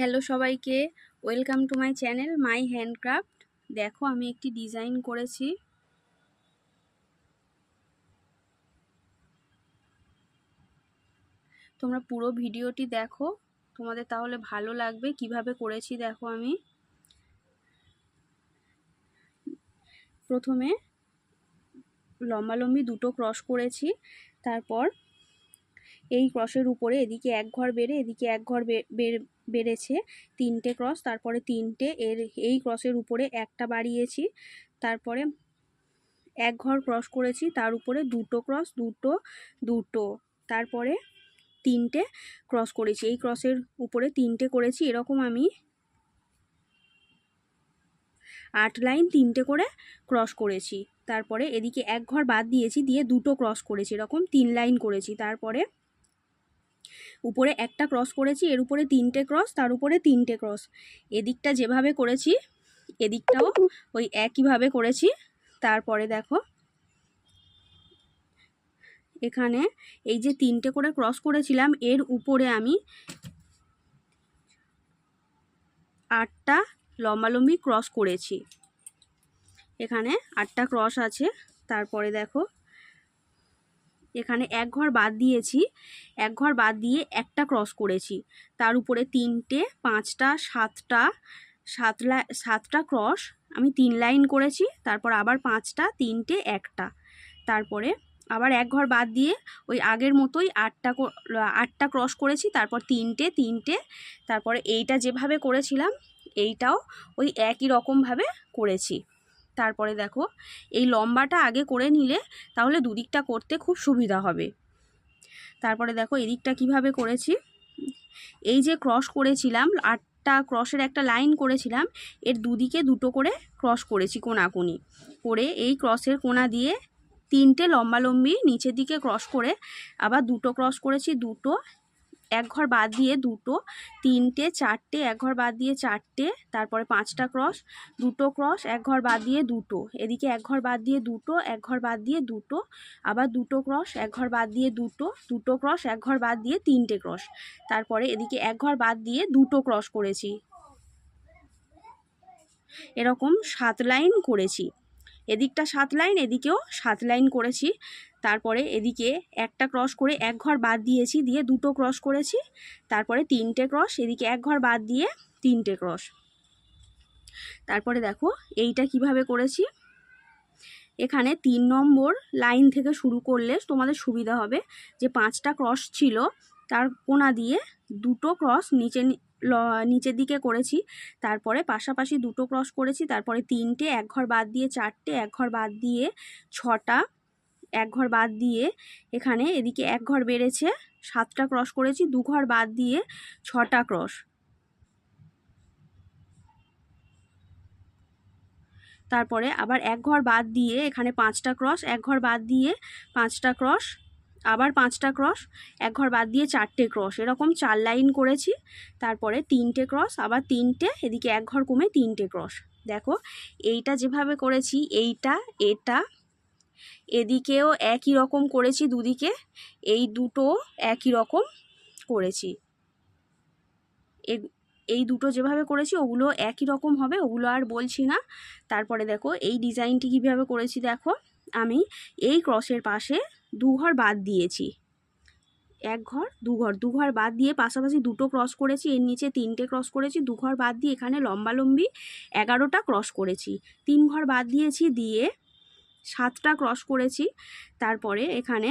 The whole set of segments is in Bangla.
হ্যালো সবাইকে welcome to my channel my handcraft দেখো, আমি একটি ডিজাইন করেছি। তোমরা পুরো ভিডিওটি দেখো, তোমাদের তাহলে ভালো লাগবে। কীভাবে করেছি দেখো আমি। প্রথমে লম্বালম্বি দুটো ক্রস করেছি, তারপর এই ক্রসের উপরে এদিকে এক ঘর বেড়ে এদিকে এক ঘর বেড়েছে। তিনটে ক্রস, তারপরে তিনটে। এর, এই ক্রসের উপরে একটা বাড়িয়েছি। তারপরে এক ঘর ক্রস করেছি, তার উপরে দুটো ক্রস, দুটো দুটো। তারপরে তিনটে ক্রস করেছি। এই ক্রসের উপরে তিনটে করেছি, এরকম আমি আট লাইন তিনটে করে ক্রস করেছি। তারপরে এদিকে এক ঘর বাদ দিয়েছি, দিয়ে দুটো ক্রস করেছি, এরকম তিন লাইন করেছি। তারপরে উপরে একটা ক্রস করেছি, এর উপরে তিনটে ক্রস তার উপরে তিনটে ক্রস এদিকটা যেভাবে করেছি, এদিকটাও ওই একইভাবে করেছি। তারপরে দেখো, এখানে এই যে তিনটে করে ক্রস করেছিলাম, এর উপরে আমি আটটা লম্বালম্বি ক্রস করেছি। এখানে আটটা ক্রস আছে, তারপরে দেখো এখানে এক ঘর বাদ দিয়েছি। এক ঘর বাদ দিয়ে একটা ক্রস করেছি। তার উপরে তিনটে, পাঁচটা, সাতটা সাত সাতটা ক্রস আমি তিন লাইন করেছি। তারপর আবার পাঁচটা, তিনটে, একটা। তারপরে আবার এক ঘর বাদ দিয়ে ওই আগের মতোই আটটা আটটা ক্রস করেছি। তারপর তিনটে তিনটে, তারপরে এইটা যেভাবে করেছিলাম, এইটাও ওই একই রকমভাবে করেছি। তারপরে দেখো, এই লম্বাটা আগে করে নিলে তাহলে দুদিকটা করতে খুব সুবিধা হবে। তারপরে দেখো, এদিকটা কীভাবে করেছি? এই যে ক্রস করেছিলাম, আটটা ক্রসের একটা লাইন করেছিলাম, এর দুদিকে দুটো করে ক্রস করেছি কোনাকুনি। করে এই ক্রসের কোনা দিয়ে তিনটে লম্বালম্বি নিচের দিকে ক্রস করে আবার দুটো ক্রস করেছি, দুটো এক ঘর বাদ দিয়ে দুটো, তিনটে, চারটে, এক ঘর বাদ দিয়ে চারটে, তারপরে পাঁচটা ক্রস, দুটো ক্রস, এক ঘর বাদ দিয়ে দুটো। এদিকে এক ঘর বাদ দিয়ে দুটো, এক ঘর বাদ দিয়ে দুটো, আবার দুটো ক্রস, এক ঘর বাদ দিয়ে দুটো দুটো ক্রস, এক ঘর বাদ দিয়ে তিনটে ক্রস। তারপরে এদিকে এক ঘর বাদ দিয়ে দুটো ক্রস করেছি। এরকম সাত লাইন করেছি। এদিকটা সাত লাইন, এদিকেও সাত লাইন করেছি। তারপরে এদিকে একটা ক্রস করে এক ঘর বাদ দিয়েছি, দিয়ে দুটো ক্রস করেছি। তারপরে তিনটে ক্রস, এদিকে এক ঘর বাদ দিয়ে তিনটে ক্রস। তারপরে দেখো এইটা কীভাবে করেছি? এখানে তিন নম্বর লাইন থেকে শুরু করলে তোমাদের সুবিধা হবে যে পাঁচটা ক্রস ছিল, তার কোনা দিয়ে দুটো ক্রস নিচে নিচের দিকে করেছি। তারপরে পাশাপাশি দুটো ক্রস করেছি। তারপরে তিনটে, এক ঘর বাদ দিয়ে চারটে, এক ঘর বাদ দিয়ে ছটা, এক ঘর বাদ দিয়ে এখানে এদিকে এক ঘর বেড়েছে, সাতটা ক্রস করেছি, দু ঘর বাদ দিয়ে ছটা ক্রস। তারপরে আবার এক ঘর বাদ দিয়ে এখানে পাঁচটা ক্রস, এক ঘর বাদ দিয়ে পাঁচটা ক্রস আবার পাঁচটা ক্রস, এক ঘর বাদ দিয়ে চারটে ক্রস। এরকম চার লাইন করেছি, তারপরে তিনটে ক্রস, আবার তিনটে, এদিকে এক ঘর কমে তিনটে ক্রস। দেখো, এইটা যেভাবে করেছি, এইটা, এটা, এদিকেও একই রকম করেছি দুদিকে, এই দুটো একই রকম করেছি। এই দুটো যেভাবে করেছি, ওগুলো একই রকম হবে, ওগুলো আর বলছি না। তারপরে দেখো, এই ডিজাইনটি কীভাবে করেছি দেখো, আমি এই ক্রসের পাশে দু ঘর বাদ দিয়েছি। এক ঘর দু ঘর দু ঘর বাদ দিয়ে পাশাপাশি দুটো ক্রস করেছি, এর নিচে তিনটে ক্রস করেছি দু ঘর বাদ দিয়ে এখানে লম্বালম্বি এগারোটা ক্রস করেছি। তিন ঘর বাদ দিয়েছি, দিয়ে সাতটা ক্রস করেছি, তারপরে এখানে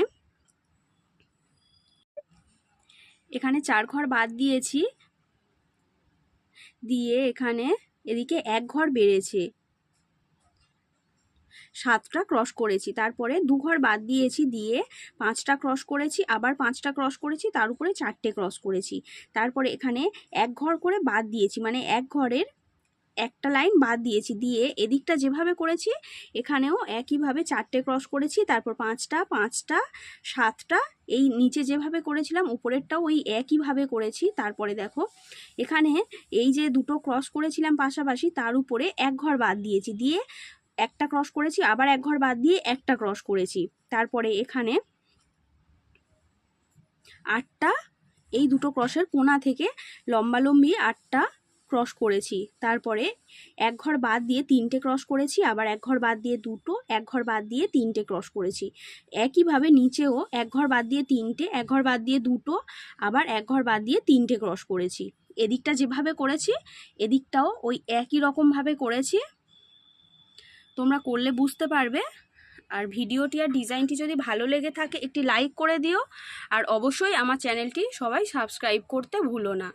এখানে চার ঘর বাদ দিয়েছি, দিয়ে এখানে এদিকে এক ঘর বেড়েছে। সাতটা ক্রস করেছি। তারপরে দু ঘর বাদ দিয়েছি দিয়ে পাঁচটা ক্রস করেছি, আবার পাঁচটা ক্রস করেছি, তার উপরে চারটে ক্রস করেছি। তারপরে এখানে এক ঘর করে বাদ দিয়েছি মানে এক ঘরের একটা লাইন বাদ দিয়েছি দিয়ে এদিকটা যেভাবে করেছি, এখানেও একইভাবে চারটে ক্রস করেছি, তারপর পাঁচটা পাঁচটা, সাতটা, এই নিচে যেভাবে করেছিলাম, উপরেরটাও ওই একইভাবে করেছি। তারপরে দেখো, এখানে এই যে দুটো ক্রস করেছিলাম পাশাপাশি, তার উপরে এক ঘর বাদ দিয়েছি দিয়ে একটা ক্রস করেছি, আবার এক ঘর বাদ দিয়ে একটা ক্রস করেছি। তারপরে এখানে আটটা, এই দুটো ক্রসের কোনা থেকে লম্বালম্বি আটটা ক্রস করেছি। তারপরে এক ঘর বাদ দিয়ে তিনটে ক্রস করেছি, আবার এক ঘর বাদ দিয়ে দুটো, এক ঘর বাদ দিয়ে তিনটে ক্রস করেছি। একইভাবে নিচেও এক ঘর বাদ দিয়ে তিনটে, এক ঘর বাদ দিয়ে দুটো, আবার এক ঘর বাদ দিয়ে তিনটে ক্রস করেছি। এদিকটা যেভাবে করেছি, এদিকটাও ওই একই রকমভাবে করেছি। তোমরা করলে বুঝতে পারবে। আর ভিডিওটি আর ডিজাইনটি যদি ভালো লেগে থাকে একটি লাইক করে দিও। আর অবশ্যই আমার চ্যানেলটি সবাই সাবস্ক্রাইব করতে ভুলো না।